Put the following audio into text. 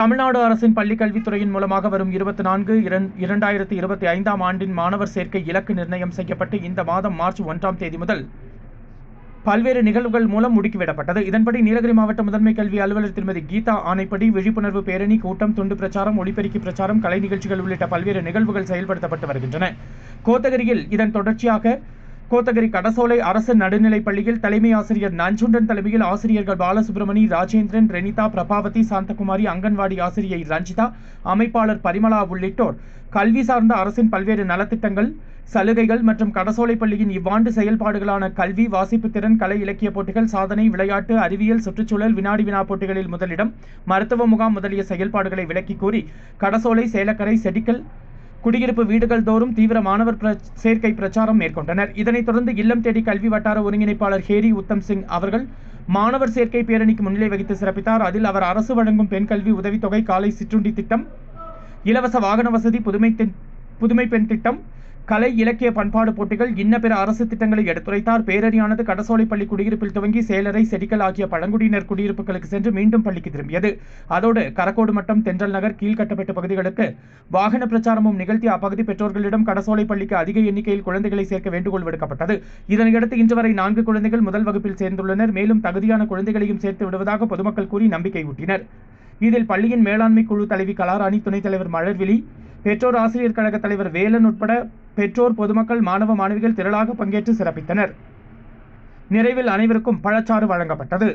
தமிழ்நாடு அரசின் பள்ளிக்கல்வித்துறையின் மூலமாக வரும் இருபத்தி நான்கு இரண்டாயிரத்தி இருபத்தி ஐந்தாம் ஆண்டின் மாணவர் சேர்க்கை இலக்கு நிர்ணயம் செய்யப்பட்டு இந்த மாதம் மார்ச் ஒன்றாம் தேதி முதல் பல்வேறு நிகழ்வுகள் மூலம் முடுக்கிவிடப்பட்டது. இதன்படி நீலகிரி மாவட்ட முதன்மை கல்வி அலுவலர் திருமதி கீதா ஆணைப்படி விழிப்புணர்வு பேரணி கூட்டம் துண்டு பிரச்சாரம் ஒளிபெருக்கி பிரச்சாரம் கலை நிகழ்ச்சிகள் உள்ளிட்ட பல்வேறு நிகழ்வுகள் செயல்படுத்தப்பட்டு வருகின்றன. கோத்தகிரியில் இதன் தொடர்ச்சியாக கோத்தகிரி கடசோலை அரசு நடுநிலைப் பள்ளியில் தலைமை ஆசிரியர் நஞ்சுண்டன் தலைமையில் ஆசிரியர்கள் பாலசுப்ரமணி ராஜேந்திரன் ரெனிதா பிரபாவதி சாந்தகுமாரி அங்கன்வாடி ஆசிரியை ரஞ்சிதா அமைப்பாளர் பரிமளா உள்ளிட்டோர். கல்வி சார்ந்த அரசின் பல்வேறு நலத்திட்டங்கள் சலுகைகள் மற்றும் கடசோலை பள்ளியின் இவ்வாண்டு செயல்பாடுகளான கல்வி வாசிப்பு திறன் கலை இலக்கிய போட்டிகள் சாதனை விளையாட்டு அறிவியல் சுற்றுச்சூழல் வினாடி வினா போட்டிகளில் முதலிடம் மருத்துவ முகாம் முதலிய செயல்பாடுகளை விளக்கி கூறி கடசோலை சேலக்கரை செடிக்கல் குடியிருப்பு வீடுகள் தோறும் தீவிர மாணவர் சேர்க்கை பிரச்சாரம் மேற்கொண்டனர். இதனைத் தொடர்ந்து இல்லம் தேடி கல்வி வட்டார ஒருங்கிணைப்பாளர் ஹேரி உத்தம் சிங் அவர்கள் மாணவர் சேர்க்கை பேரணிக்கு முன்னிலை வகித்து சிறப்பித்தார். அதில் அவர் அரசு வழங்கும் பெண் கல்வி உதவித்தொகை காலை சிற்றுண்டி திட்டம் இலவச வாகன வசதி புதுமை புதுமை பெண் திட்டம் கலை இலக்கிய பண்பாடு போட்டிகள் இன்ன பிற அரசு திட்டங்களை எடுத்துரைத்தார். பேரணியானது கடசோலைப்பள்ளி குடியிருப்பில் துவங்கி சேலரை செடிக்கல் ஆகிய பழங்குடியினர் குடியிருப்புகளுக்கு சென்று மீண்டும் பள்ளிக்கு திரும்பியது. அதோடு கரக்கோடு மட்டம் தென்றல் நகர் கீழ்கட்டப்பட்ட பகுதிகளுக்கு வாகன பிரச்சாரமும் நிகழ்த்தி அப்பகுதி பெற்றோர்களிடம் கடசோலை பள்ளிக்கு அதிக எண்ணிக்கையில் குழந்தைகளை சேர்க்க வேண்டுகோள் விடுக்கப்பட்டது. இதனையடுத்து இன்று வரை நான்கு குழந்தைகள் முதல் வகுப்பில் சேர்ந்துள்ளனர். மேலும் தகுதியான குழந்தைகளையும் சேர்த்து விடுவதாக பொதுமக்கள் கூறி நம்பிக்கை ஊட்டினர். இதில் பள்ளியின் மேலாண்மை குழு தலைவி கலாராணி துணைத் தலைவர் மலர்விழி பெற்றோர் ஆசிரியர் கழக தலைவர் வேலன் உட்பட பெற்றோர் பொதுமக்கள் மாணவ மாணவிகள் திரளாக பங்கேற்று சிறப்பித்தனர். நிறைவில் அனைவருக்கும் பழச்சாறு வழங்கப்பட்டது.